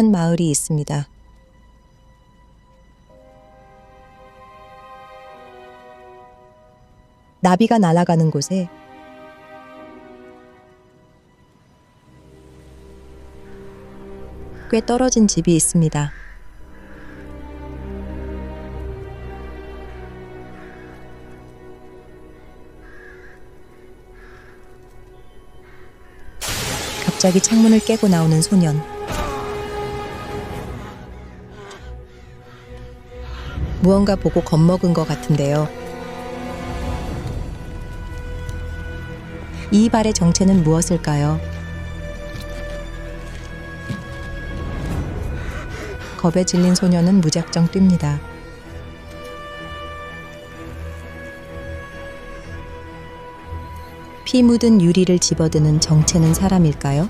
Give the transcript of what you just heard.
한 마을이 있습니다. 나비가 날아가는 곳에 꽤 떨어진 집이 있습니다. 갑자기 창문을 깨고 나오는 소년. 무언가 보고 겁먹은 것 같은데요. 이 발의 정체는 무엇일까요? 겁에 질린 소녀는 무작정 뜁니다. 피 묻은 유리를 집어드는 정체는 사람일까요?